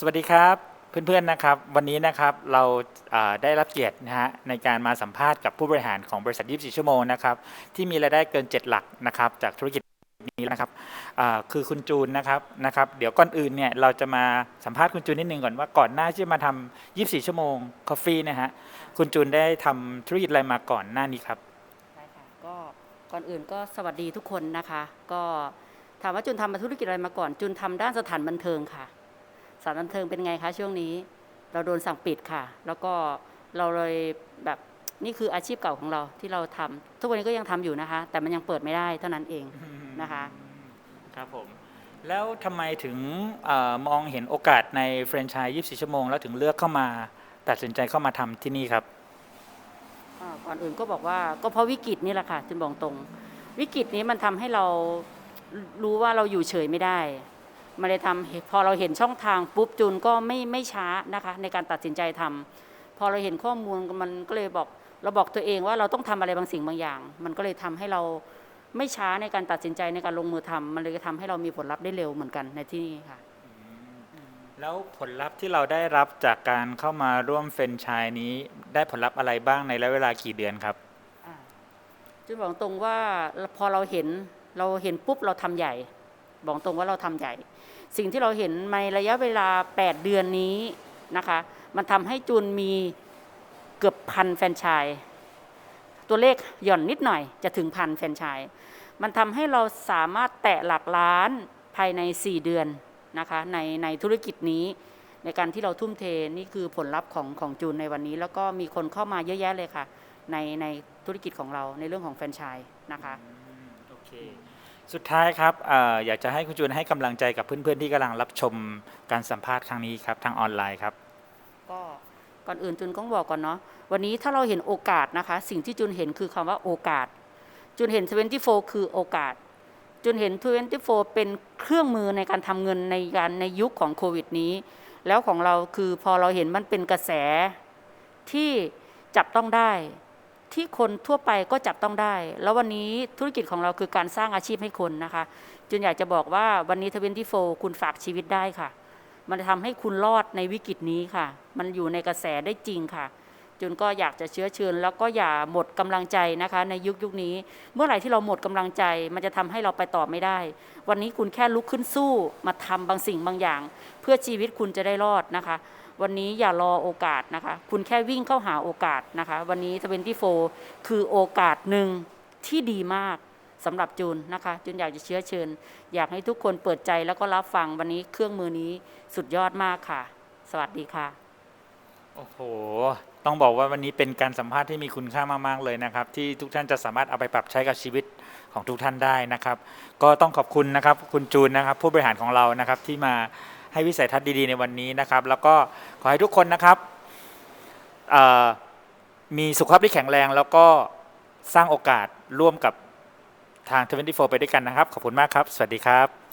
สวัสดีครับเพื่อนๆนะครับวันนี้นะครับเราได้รับเกียรตินะฮะในการมาสัมภาษณ์กับผู้บริหารของบริษัท 24 ชั่วโมงนะครับที่มีรายได้เกิน 7 หลักนะครับจากธุรกิจนี้นะครับคือคุณจูนนะครับนะครับ เดี๋ยวก่อนอื่นเนี่ยเราจะมาสัมภาษณ์คุณจูนนิดนึงก่อนว่าก่อนหน้าที่จะมาทำ24 ชั่วโมงคอฟฟี่นะฮะคุณจูนได้ทำธุรกิจอะไรมาก่อนหน้านี้ครับใช่ค่ะก็ก่อนอื่นก็สวัสดีทุกคนนะคะ ก็ถามว่าจุนทำมาธุรกิจอะไรมาก่อน จุนทำด้านสถานบันเทิงค่ะานบันเทิงเป็นไงคะช่วงนี้ เราโดนสั่งปิดค่ะ แล้วก็เราเลยแบบนี่คืออาชีพเก่าของเราที่เราทำทุกวันนี้ก็ยังทำอยู่นะคะ แต่มันยังเปิดไม่ได้เท่านั้นเองนะคะครับผมแล้วทำไมถึงเออมองเห็นโอกาสในแฟรนไชส์24 ชั่วโมง แล้วถึงเลือกเข้ามาตัดสินใจเข้ามาทำที่นี่ครับอ่าก่อนอื่นก็บอกว่าก็เพราะวิกฤตนี่แหละค่ะจุนบอกตรง วิกฤตนี้มันทำให้เรารู้ว่าเราอยู่เฉยไม่ได้ มันเลยทำให้พอเราเห็นช่องทางปุ๊บจุนก็ไม่ไม่ช้านะคะในการตัดสินใจทำพอเราเห็นข้อมูลมันก็เลยบอกเราบอกตัวเองว่าเราต้องทำอะไรบางสิ่งบางอย่าง มันก็เลยทำให้เราไม่ช้าในการตัดสินใจในการลงมือทำมันเลยทำให้เรามีผลลัพธ์ได้เร็วเหมือนกันในที่นี่ค่ะแล้วผลลัพธ์ที่เราได้รับจากการเข้ามาร่วมแฟรนไชส์นี้ ได้ผลลัพธ์อะไรบ้างในระยะเวลากี่เดือนครับอ่าจุนบอกตรงว่าพอเราเห็นเราเห็นปุ๊บเราทำใหญ่ บอกตรงว่าเราทำใหญ่ สิ่งที่เราเห็นในระยะเวลา 8 เดือนนี้นะคะ มันทำให้จูนมีเกือบพันแฟนชส์ตัวเลขหย่อนนิดหน่อยจะถึงพันแฟนชส์มันทำให้เราสามารถแตะหลักล้านภายใน 4 เดือนนะคะในในธุรกิจนี้ในการที่เราทุ่มเทนี่คือผลลัพธ์ของของจูนในวันนี้ แล้วก็มีคนเข้ามาเยอะแยะเลยค่ะ ในในธุรกิจของเราในเรื่องของแฟรนไชส์นะคะโอเค สุดท้ายครับอออยากจะให้คุณจูนให้กำลังใจกับเพื่อนๆที่กำลังรับชมการสัมภาษณ์ครั้งนี้ครับทางออนไลน์ครับ ก็ก่อนอื่นจุนก็บอกก่อนเนาะวันนี้ถ้าเราเห็นโอกาสนะคะ สิ่งที่จุนเห็นคือคำว่าโอกาส จุนเห็น 24 คือโอกาส จุนเห็น 24 เป็นเครื่องมือในการทำเงินในการในยุคของโควิดนี้ แล้วของเราคือพอเราเห็นมันเป็นกระแสที่จับต้องได้ ที่คนทั่วไปก็จับต้องได้ แล้ววันนี้ธุรกิจของเราคือการสร้างอาชีพให้คนนะคะจุนอยากจะบอกว่าวันนี้24คุณฝากชีวิตได้ค่ะ มันจะทำให้คุณรอดในวิกฤตนี้ค่ะ มันอยู่ในกระแสได้จริงค่ะ จุนก็อยากจะเชื้อเชิญ แล้วก็อย่าหมดกำลังใจนะคะ ในยุคยุคนี้ เมื่อไหร่ที่เราหมดกำลังใจ มันจะทำให้เราไปต่อไม่ได้ วันนี้คุณแค่ลุกขึ้นสู้มาทำบางสิ่งบางอย่าง เพื่อชีวิตคุณจะได้รอดนะคะ วันนี้อย่ารอโอกาสนะคะ คุณแค่วิ่งเข้าหาโอกาสนะคะ วันนี้ 24 คือโอกาสหนึ่งที่ดีมากสำหรับจูนนะคะ จูนอยากจะเชื้อเชิญ อยากให้ทุกคนเปิดใจแล้วก็รับฟังวันนี้เครื่องมือนี้สุดยอดมากค่ะ สวัสดีค่ะ โอ้โห ต้องบอกว่าวันนี้เป็นการสัมภาษณ์ที่มีคุณค่ามากๆเลยนะครับ ที่ทุกท่านจะสามารถเอาไปปรับใช้กับชีวิตของทุกท่านได้นะครับ ก็ต้องขอบคุณนะครับ คุณจูนนะครับ ผู้บริหารของเรานะครับที่มา ให้วิสัยทัศน์ดีๆในวันนี้นะครับ แล้วก็ขอให้ทุกคนนะครับมีสุขภาพที่แข็งแรง แล้วก็สร้างโอกาสร่วมกับทาง 24 ไปด้วยกันนะครับ ขอบคุณมากครับ สวัสดีครับ